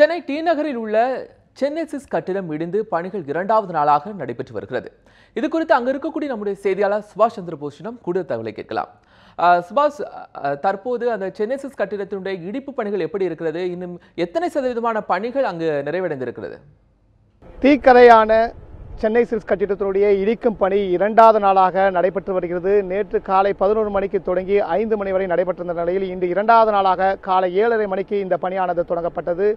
Chennai D நகரில் உள்ள சென்னைசிஸ் கட்டிடம் இடிந்து பணிகள் இரண்டாவது நாளாக நடைபெற்று வருகிறது. இது குறித்து அங்கே இருக்கக்கூடிய நம்முடைய செய்தியாளர் சுபாஷ் சந்திர போஷிடம் கூடுதல் தகவலை கேட்கலாம். சுபாஷ் தற்போது அந்த சென்னைசிஸ் கட்டிடத்தினுடைய இடிப்பு பணிகள் எப்படி இருக்கிறது? இன்னும் எத்தனை சதவீதமான பணிகள் அங்கு நிறைவடைந்திருக்கிறது? தீக்கரையான சென்னை சில்ஸ் கட்டிடத்தினுடைய இடிக்கும் பணி இரண்டாவது நாளாக நடைபெற்று வருகிறது. நேற்று காலை பதினோரு மணிக்கு தொடங்கி ஐந்து மணி வரை நடைபெற்றிருந்த நிலையில் இன்று இரண்டாவது நாளாக காலை ஏழரை மணிக்கு இந்த பணியானது தொடங்கப்பட்டது.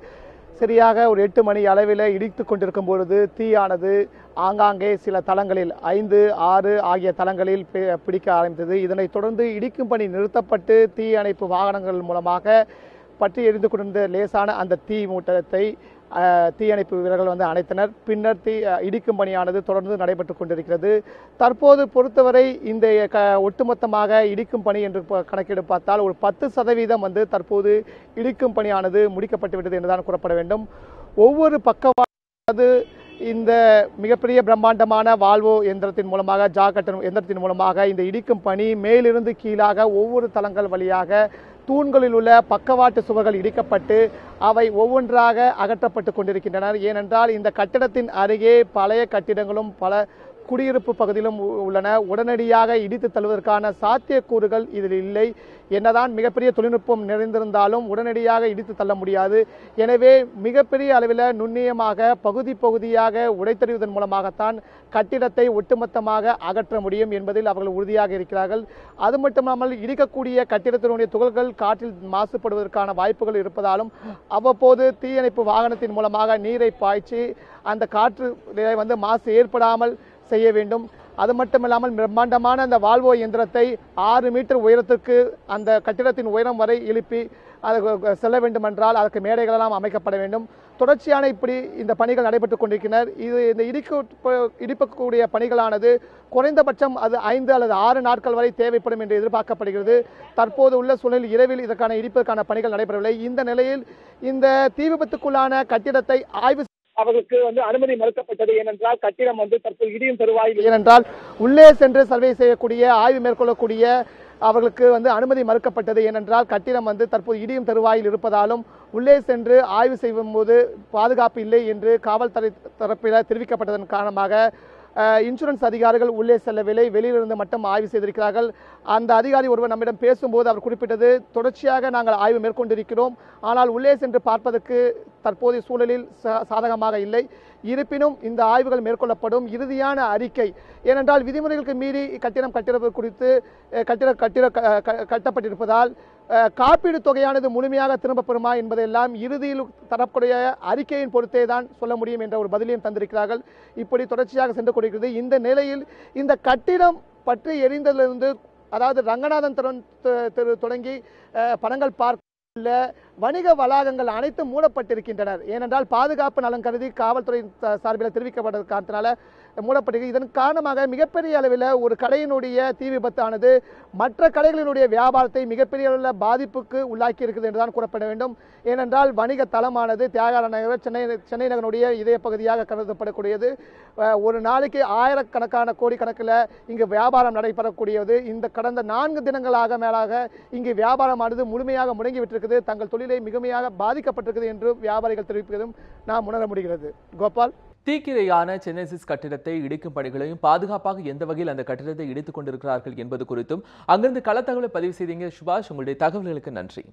சரியாக ஒரு எட்டு மணி அளவில் இடித்து கொண்டிருக்கும் பொழுது தீயானது ஆங்காங்கே சில தளங்களில் ஐந்து ஆறு ஆகிய தளங்களில் பி- பிடிக்க ஆரம்பித்தது. இதனைத் தொடர்ந்து இடிக்கும் பணி நிறுத்தப்பட்டு தீயணைப்பு வாகனங்கள் மூலமாக பற்றி எரிந்து கொண்டிருந்த லேசான அந்த தீ மூட்டத்தை தீயணைப்பு வீரர்கள் வந்து அணைத்தனர். பின்னர் தீ இடிக்கும் பணியானது தொடர்ந்து நடைபெற்று கொண்டிருக்கிறது. தற்போது பொறுத்தவரை இந்த க ஒட்டுமொத்தமாக இடிக்கும் பணி என்று ப- கணக்கெடு பார்த்தால் ஒரு பத்து சதவீதம் வந்து தற்போது இடிக்கும் பணியானது முடிக்கப்பட்டுவிட்டது என்றுதான் கூறப்பட வேண்டும். ஒவ்வொரு பக்கவாது இந்த மிகப்பெரிய பிரம்மாண்டமான வால்வோ எந்திரத்தின் மூலமாக ஜாக்கட்டன் எந்திரத்தின் மூலமாக இந்த இடிக்கும் பணி மேலிருந்து கீழாக ஒவ்வொரு தளங்கள் வழியாக தூண்களில் உள்ள பக்கவாட்டு சுவர்கள் இடிக்கப்பட்டு அவை ஒவ்வொன்றாக அகற்றப்பட்டு கொண்டிருக்கின்றன. ஏனென்றால் இந்த கட்டிடத்தின் அருகே பழைய கட்டிடங்களும் பல குடியிருப்பு பகுதியிலும் உள்ளன. உடனடியாக இடித்து தள்ளுவதற்கான சாத்தியக்கூறுகள் இதில் இல்லை. என்னதான் மிகப்பெரிய தொழில்நுட்பம் நிறைந்திருந்தாலும் உடனடியாக இடித்து தள்ள முடியாது. எனவே மிகப்பெரிய அளவில் நுண்ணியமாக பகுதி பகுதியாக உடைத்தறிவதன் மூலமாகத்தான் கட்டிடத்தை ஒட்டுமொத்தமாக அகற்ற முடியும் என்பதில் அவர்கள் உறுதியாக இருக்கிறார்கள். அது மட்டுமல்லாமல் இடிக்கக்கூடிய கட்டிடத்தினுடைய துகள்கள் காற்றில் மாசுபடுவதற்கான வாய்ப்புகள் இருப்பதாலும் அவ்வப்போது தீயணைப்பு வாகனத்தின் மூலமாக நீரை பாய்ச்சி அந்த காற்று வந்து மாசு ஏற்படாமல் செய்ய வேண்டும். அது மட்டுமில்லாமல் பிரம்மாண்டமான அந்த வால்வோ இயந்திரத்தை ஆறு மீட்டர் உயரத்திற்கு அந்த கட்டிடத்தின் உயரம் வரை எழுப்பி அது செல்ல வேண்டுமென்றால் அதற்கு மேடைகளெல்லாம் அமைக்கப்பட வேண்டும். தொடர்ச்சியான இப்படி இந்த பணிகள் நடைபெற்று கொண்டிருக்கின்றனர் இது இந்த இடிக்க இடிப்பக்கூடிய பணிகளானது குறைந்தபட்சம் அது ஐந்து அல்லது ஆறு நாட்கள் வரை தேவைப்படும் என்று எதிர்பார்க்கப்படுகிறது. தற்போது உள்ள சூழலில் இரவில் இதற்கான இடிப்பதற்கான பணிகள் நடைபெறவில்லை. இந்த நிலையில் இந்த தீ விபத்துக்குள்ளான கட்டிடத்தை ஆய்வு அவர்களுக்கு வந்து அனுமதி மறுக்கப்பட்டது ஏனென்றால் கட்டிடம் வந்து தற்போது இடியும் தருவாயில் ஏனென்றால் உள்ளே சென்று சர்வே செய்யக்கூடிய ஆய்வு மேற்கொள்ளக்கூடிய அவர்களுக்கு வந்து அனுமதி மறுக்கப்பட்டது ஏனென்றால் கட்டிடம் வந்து தற்போது இடியும் தருவாயில் இருப்பதாலும் உள்ளே சென்று ஆய்வு செய்யும் போது பாதுகாப்பு இல்லை என்று காவல்துறை தரப்பில் தெரிவிக்கப்பட்டதன் காரணமாக இன்சூரன்ஸ் அதிகாரிகள் உள்ளே செல்லவில்லை. வெளியிலிருந்து மட்டும் ஆய்வு செய்திருக்கிறார்கள். அந்த அதிகாரி ஒருவர் நம்மிடம் பேசும்போது அவர் குறிப்பிட்டது தொடர்ச்சியாக நாங்கள் ஆய்வு மேற்கொண்டிருக்கிறோம். ஆனால் உள்ளே சென்று பார்ப்பதற்கு தற்போதைய சூழலில் சா- சாதகமாக இல்லை. இருப்பினும் இந்த ஆய்வுகள் மேற்கொள்ளப்படும். இறுதியான அறிக்கை. ஏனென்றால் விதிமுறைகளுக்கு மீறி கட்டிடம் கட்டிடப்பு குறித்து கட்டிட கட்டிட க- கட்டப்பட்டிருப்பதால் காப்பீடு தொகையானது முழுமையாக திரும்பப் பெறுமா என்பதெல்லாம் இறுதியில் தரக்கூடிய அறிக்கையின் பொறுத்தே தான் சொல்ல முடியும் என்ற ஒரு பதிலையும் தந்திருக்கிறார்கள். இப்படி தொடர்ச்சியாக சென்று கொண்டிருக்கிறது. இந்த நிலையில் இந்த கட்டிடம் பற்றி எரிந்ததிலிருந்து அதாவது ரங்கநாதன் திறன் தொடங்கி படங்கள் பார்க்க வணிக வளாகங்கள் அனைத்தும் மூடப்பட்டிருக்கின்றனர். ஏனென்றால் பாதுகாப்பு நலன் கருதி காவல்துறை சார்பில் தெரிவிக்கப்பட்ட காரணத்தினால மூடப்பட்டிருக்கு. இதன் காரணமாக மிகப்பெரிய அளவில் ஒரு கடையினுடைய தீ விபத்தானது மற்ற கடைகளினுடைய வியாபாரத்தை மிகப்பெரிய அளவில் பாதிப்புக்கு உள்ளாக்கி இருக்குது என்றுதான் கூறப்பட வேண்டும். ஏனென்றால் வணிக தளமானது தியாகர நகர் சென்னை சென்னை நகருடைய இதய பகுதியாக கருதப்படக்கூடியது. ஒரு நாளைக்கு ஆயிரக்கணக்கான கோடி கணக்கில் இங்கு வியாபாரம் நடைபெறக்கூடியது. இந்த கடந்த நான்கு தினங்களாக மேலாக இங்கு வியாபாரமானது முழுமையாக முடங்கிவிட்டிருக்குது. தங்கள் தொழில் மிகுமையாக பாதிக்கப்பட்டிருக்கிறது என்று வியாபாரிகள் தெரிவிப்பதும் நாம் உணர முடிகிறது. கோபால்? தீக்கிரையான சென்னைசிஸ் கட்டிடத்தை இடிக்கும் பணிகளையும் பாதுகாப்பாக எந்த வகையில் அந்த கட்டிடத்தை இடித்துக் கொண்டிருக்கிறார்கள் என்பது குறித்தும் அங்கிருந்து களத்தகவலை பதிவு செய்தீங்க சுபாஷ். உங்களுடைய தகவல்களுக்கு நன்றி.